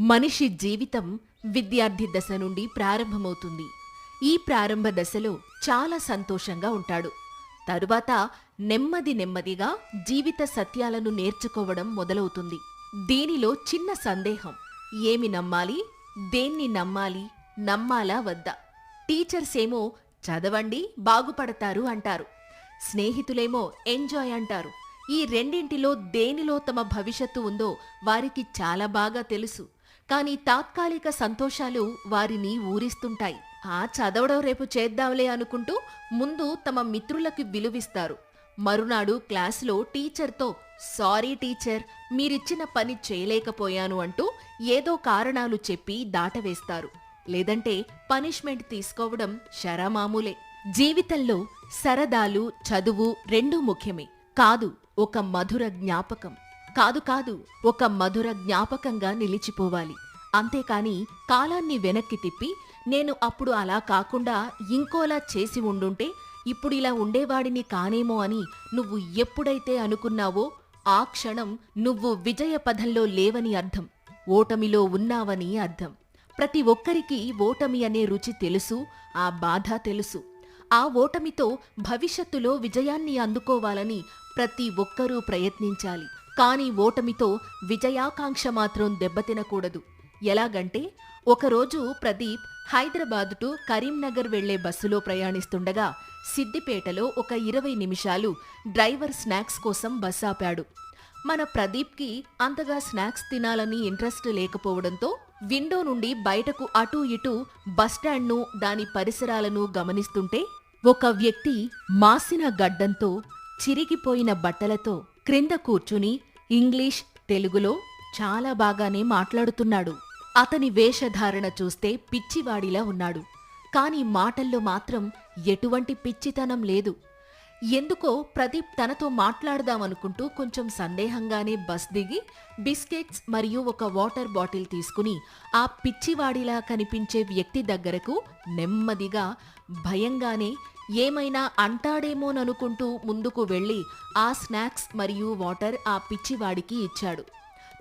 మనిషి జీవితం విద్యార్థి దశ నుండి ప్రారంభమవుతుంది. ఈ ప్రారంభ దశలో చాలా సంతోషంగా ఉంటాడు. తరువాత నెమ్మది నెమ్మదిగా జీవిత సత్యాలను నేర్చుకోవడం మొదలవుతుంది. దీనిలో చిన్న సందేహం ఏమి నమ్మాలి దేన్ని నమ్మాలి నమ్మాలా వద్దా? టీచర్స్ ఏమో చదవండి బాగుపడతారు అంటారు. స్నేహితులేమో ఎంజాయ్ అంటారు. ఈ రెండింటిలో దేనిలో తమ భవిష్యత్తు ఉందో వారికి చాలా బాగా తెలుసు. కానీ తాత్కాలిక సంతోషాలు వారిని ఊరిస్తుంటాయి. ఆ చదవడం రేపు చేద్దాంలే అనుకుంటూ ముందు తమ మిత్రులకి విలువిస్తారు. మరునాడు క్లాసులో టీచర్తో సారీ టీచర్ మీరిచ్చిన పని చేయలేకపోయాను అంటూ ఏదో కారణాలు చెప్పి దాటవేస్తారు. లేదంటే పనిష్మెంట్ తీసుకోవడం శరమామూలే. జీవితంలో సరదాలు చదువు రెండూ ముఖ్యమే. కాదు ఒక మధుర జ్ఞాపకం. కాదు కాదు ఒక మధుర జ్ఞాపకంగా నిలిచిపోవాలి. అంతేకాని కాలాన్ని వెనక్కి తిప్పి నేను అప్పుడు అలా కాకుండా ఇంకోలా చేసి ఉండుంటే ఇప్పుడు ఇలా ఉండేవాడిని కానేమో అని నువ్వు ఎప్పుడైతే అనుకున్నావో ఆ క్షణం నువ్వు విజయ పథంలో లేవని అర్థం. ఓటమిలో ఉన్నావని అర్థం. ప్రతి ఒక్కరికి ఓటమి అనే రుచి తెలుసు ఆ బాధ తెలుసు. ఆ ఓటమితో భవిష్యత్తులో విజయాన్ని అందుకోవాలని ప్రతి ఒక్కరూ ప్రయత్నించాలి. కానీ ఓటమితో విజయాకాంక్ష మాత్రం దెబ్బతినకూడదు. ఎలాగంటే ఒకరోజు ప్రదీప్ హైదరాబాద్ టు కరీంనగర్ వెళ్ళే బస్సులో ప్రయాణిస్తుండగా సిద్దిపేటలో ఒక ఇరవై నిమిషాలు డ్రైవర్ స్నాక్స్ కోసం బస్ ఆపాడు. మన ప్రదీప్కి అంతగా స్నాక్స్ తినాలని ఇంట్రెస్ట్ లేకపోవడంతో విండో నుండి బయటకు అటూ ఇటూ బస్టాండ్ను దాని పరిసరాలను గమనిస్తుంటే ఒక వ్యక్తి మాసిన గడ్డంతో చిరిగిపోయిన బట్టలతో క్రింద కూర్చుని ఇంగ్లీష్ తెలుగులో చాలా బాగానే మాట్లాడుతున్నాడు. అతని వేషధారణ చూస్తే పిచ్చివాడిలా ఉన్నాడు. కాని మాటల్లో మాత్రం ఎటువంటి పిచ్చితనం లేదు. ఎందుకో ప్రదీప్ తనతో మాట్లాడదామనుకుంటూ కొంచెం సందేహంగానే బస్ దిగి బిస్కెట్స్ మరియు ఒక వాటర్ బాటిల్ తీసుకుని ఆ పిచ్చివాడిలా కనిపించే వ్యక్తి దగ్గరకు నెమ్మదిగా భయంగానే ఏమైనా అంటాడేమోననుకుంటూ ముందుకు వెళ్ళి ఆ స్నాక్స్ మరియు వాటర్ ఆ పిచ్చివాడికి ఇచ్చాడు.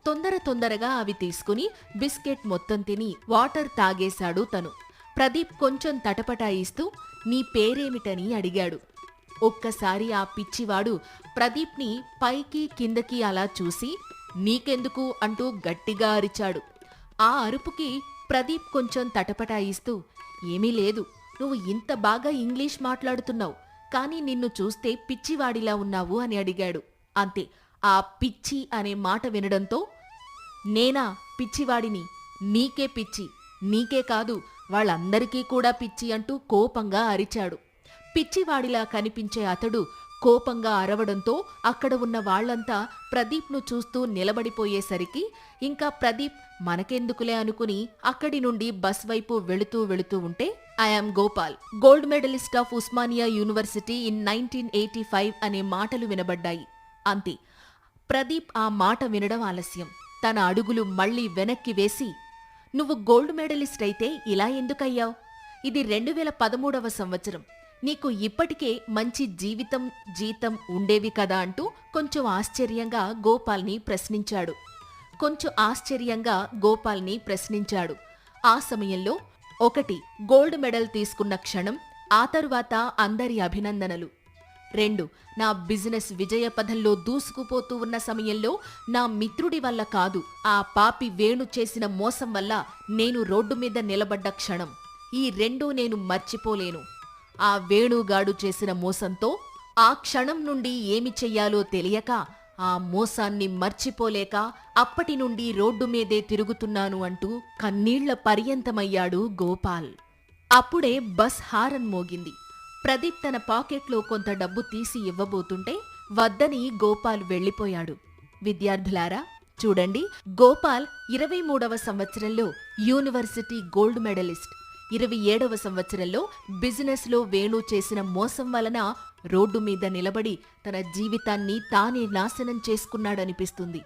తొందర తొందరగా అవి తీసుకుని బిస్కెట్ మొత్తం తిని వాటర్ తాగేశాడు తను. ప్రదీప్ కొంచెం తటపటాయిస్తూ నీ పేరేమిటని అడిగాడు. ఒక్కసారి ఆ పిచ్చివాడు ప్రదీప్ని పైకి కిందకి అలా చూసి నీకెందుకు? అంటూ గట్టిగా అరిచాడు. ఆ అరుపుకి ప్రదీప్ కొంచెం తటపటాయిస్తూ ఏమీ లేదు. నువ్వు ఇంత బాగా ఇంగ్లీష్ మాట్లాడుతున్నావు కానీ నిన్ను చూస్తే పిచ్చివాడిలా ఉన్నావు అని అడిగాడు. అంతే ఆ పిచ్చి అనే మాట వినడంతో నేనా పిచ్చివాడిని? నీకే పిచ్చి నీకే కాదు వాళ్ళందరికీ కూడా పిచ్చి అంటూ కోపంగా అరిచాడు. పిచ్చివాడిలా కనిపించే అతడు కోపంగా అరవడంతో అక్కడ ఉన్న వాళ్ళంతా ప్రదీప్ను చూస్తూ నిలబడిపోయేసరికి ఇంకా ప్రదీప్ మనకెందుకులే అనుకుని అక్కడి నుండి బస్ వైపు వెళుతూ వెళుతూ ఉంటే I am Gopal gold medalist of Osmania university in nineteen eighty five అనే మాటలు వినబడ్డాయి. అంతే. ప్రదీప్ ఆ మాట వినడం ఆలస్యం. తన అడుగులు మళ్ళీ వెనక్కి వేసి నువ్వు గోల్డ్ మెడలిస్ట్ అయితే ఇలా ఎందుకయ్యావు? ఇది రెండు వేల పదమూడవ సంవత్సరం. నీకు ఇప్పటికే మంచి జీవితం జీతం ఉండేవి కదా అంటూ కొంచెం ఆశ్చర్యంగా గోపాల్ని ప్రశ్నించాడు. కొంచెం ఆశ్చర్యంగా గోపాల్ని ప్రశ్నించాడు. ఆ సమయంలో ఒకటి గోల్డ్ మెడల్ తీసుకున్న క్షణం ఆ తరువాత అందరి అభినందనలు. రెండు నా బిజినెస్ విజయపథంలో దూసుకుపోతూ ఉన్న సమయంలో నా మిత్రుడి వల్ల కాదు ఆ పాపి వేణు చేసిన మోసం వల్ల నేను రోడ్డు మీద నిలబడ్డ క్షణం. ఈ రెండూ నేను మర్చిపోలేను. ఆ వేణుగాడు చేసిన మోసంతో ఆ క్షణం నుండి ఏమి చెయ్యాలో తెలియక ఆ మోసాన్ని మర్చిపోలేక అప్పటి నుండి రోడ్డు మీదే తిరుగుతున్నాను అంటూ కన్నీళ్ళ పర్యంతమయ్యాడు గోపాల్. అప్పుడే బస్ హారన్ మోగింది. ప్రదీప్ తన పాకెట్లో కొంత డబ్బు తీసి ఇవ్వబోతుంటే వద్దని గోపాల్ వెళ్ళిపోయాడు. విద్యార్థులారా చూడండి గోపాల్ ఇరవై మూడవ సంవత్సరంలో యూనివర్సిటీ గోల్డ్ మెడలిస్ట్. ఇరవై ఏడవ సంవత్సరంలో బిజినెస్లో వేణు చేసిన మోసం వలన రోడ్డు మీద నిలబడి తన జీవితాన్ని తానే నాశనం చేసుకున్నాడనిపిస్తుంది.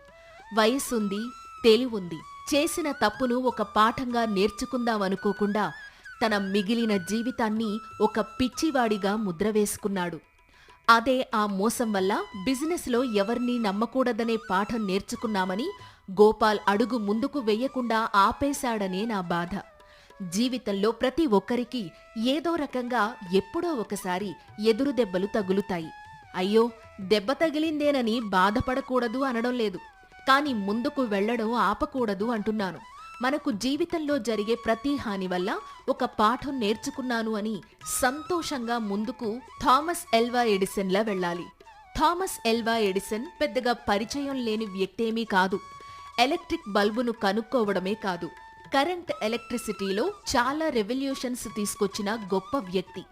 వయస్సుంది తెలివుంది. చేసిన తప్పును ఒక పాఠంగా నేర్చుకుందామనుకోకుండా తన మిగిలిన జీవితాన్ని ఒక పిచ్చివాడిగా ముద్ర వేసుకున్నాడు. అదే ఆ మోసం వల్ల బిజినెస్లో ఎవరినీ నమ్మకూడదనే పాఠం నేర్చుకున్నామని గోపాల్ అడుగు ముందుకు వెయ్యకుండా ఆపేశాడనే నా బాధ. జీవితంలో ప్రతి ఒక్కరికి ఏదో రకంగా ఎప్పుడో ఒకసారి ఎదురు దెబ్బలు తగులుతాయి. అయ్యో దెబ్బ తగిలిందేనని బాధపడకూడదు అనడం లేదు. కాని ముందుకు వెళ్ళడం ఆపకూడదు అంటున్నాను. మనకు జీవితంలో జరిగే ప్రతి హాని వల్ల ఒక పాఠం నేర్చుకున్నాను అని సంతోషంగా ముందుకు థామస్ ఎల్వా ఎడిసన్లా వెళ్ళాలి. థామస్ ఎల్వా ఎడిసన్ పెద్దగా పరిచయం లేని వ్యక్తేమీ కాదు. ఎలక్ట్రిక్ బల్బును కనుక్కోవడమే కాదు. కరెంట్ ఎలక్ట్రిసిటీలో చాలా రెవల్యూషన్స్ తీసుకొచ్చిన గొప్ప వ్యక్తి.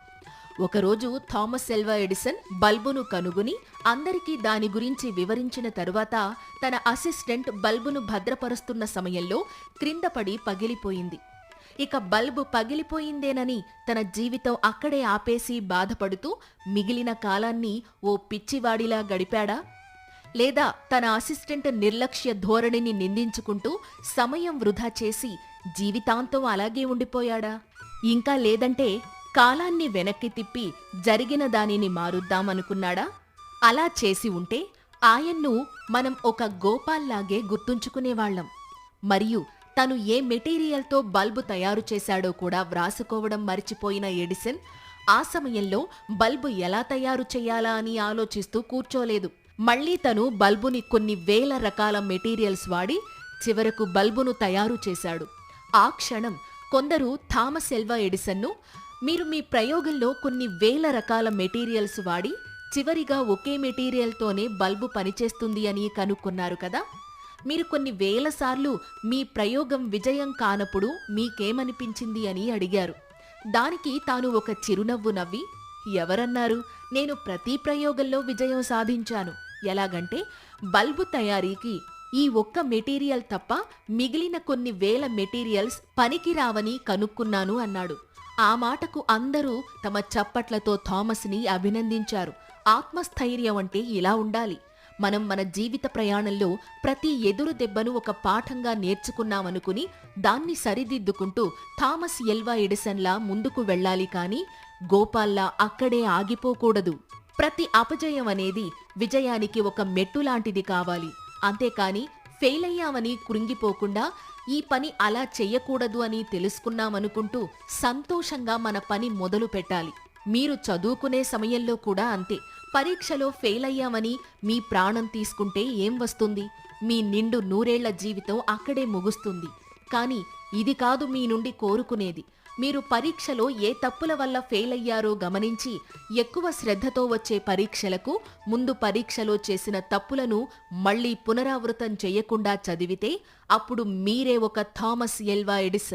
ఒకరోజు థామస్ ఎల్వా ఎడిసన్ బల్బును కనుగొని అందరికీ దాని గురించి వివరించిన తరువాత తన అసిస్టెంట్ బల్బును భద్రపరుస్తున్న సమయంలో క్రిందపడి పగిలిపోయింది. ఇక బల్బు పగిలిపోయిందేనని తన జీవితం అక్కడే ఆపేసి బాధపడుతూ మిగిలిన కాలాన్ని ఓ పిచ్చివాడిలా గడిపాడా? లేదా తన అసిస్టెంట్ నిర్లక్ష్య ధోరణిని నిందించుకుంటూ సమయం వృధా చేసి జీవితాంతం అలాగే ఉండిపోయాడా? ఇంకా లేదంటే కాలాన్ని వెనక్కి తిప్పి జరిగిన దానిని మారుద్దామనుకున్నాడా? అలా చేసి ఉంటే ఆయన్ను మనం ఒక గోపాల్లాగే గుర్తుంచుకునేవాళ్ళం మరియు తను ఏ మెటీరియల్తో బల్బు తయారు చేశాడో కూడా వ్రాసుకోవడం మరిచిపోయిన ఎడిసన్ ఆ సమయంలో బల్బు ఎలా తయారు చేయాలా అని ఆలోచిస్తూ కూర్చోలేదు. మళ్ళీ తను బల్బుని కొన్ని వేల రకాల మెటీరియల్స్ వాడి చివరకు బల్బును తయారు చేశాడు. ఆ క్షణం కొందరు థామస్ ఎల్వా ఎడిసన్ను మీరు మీ ప్రయోగంలో కొన్ని వేల రకాల మెటీరియల్స్ వాడి చివరిగా ఒకే మెటీరియల్తోనే బల్బు పనిచేస్తుంది అని కనుక్కున్నారు కదా? మీరు కొన్ని వేల సార్లు మీ ప్రయోగం విజయం కానప్పుడు మీకేమనిపించింది అని అడిగారు. దానికి తాను ఒక చిరునవ్వు నవ్వి ఎవరన్నారు? నేను ప్రతి ప్రయోగంలో విజయం సాధించాను. ఎలాగంటే బల్బు తయారీకి ఈ ఒక్క మెటీరియల్ తప్ప మిగిలిన కొన్ని వేల మెటీరియల్స్ పనికిరావని కనుక్కున్నాను అన్నాడు. ఆ మాటకు అందరూ తమ చప్పట్లతో థామస్ని అభినందించారు. ఆత్మస్థైర్యం అంటే ఇలా ఉండాలి. మనం మన జీవిత ప్రయాణంలో ప్రతి ఎదురు దెబ్బను ఒక పాఠంగా నేర్చుకున్నామనుకుని దాన్ని సరిదిద్దుకుంటూ థామస్ ఎల్వా ఎడిసన్లా ముందుకు వెళ్ళాలి కాని గోపాల్లా అక్కడే ఆగిపోకూడదు. ప్రతి అపజయం అనేది విజయానికి ఒక మెట్టు లాంటిది కావాలి. అంతేకాని ఫెయిల్ అయ్యామని కృంగిపోకుండా ఈ పని అలా చెయ్యకూడదు అని తెలుసుకున్నామనుకుంటూ సంతోషంగా మన పని మొదలు పెట్టాలి. మీరు చదువుకునే సమయంలో కూడా అంతే. పరీక్షలో ఫెయిల్ అయ్యామని మీ ప్రాణం తీసుకుంటే ఏం వస్తుంది? మీ నిండు నూరేళ్ళ జీవితం అక్కడే ముగుస్తుంది. కానీ ఇది కాదు మీ నుండి కోరుకునేది. మీరు పరీక్షలో ఏ తప్పుల వల్ల ఫెయిల్ అయ్యారో గమనించి ఎక్కువ శ్రద్ధతో వచ్చే పరీక్షలకు ముందు పరీక్షలో చేసిన తప్పులను మళ్ళీ పునరావృతం చేయకుండా చదివితే అప్పుడు మీరే ఒక థామస్ ఎల్వా ఎడిసన్.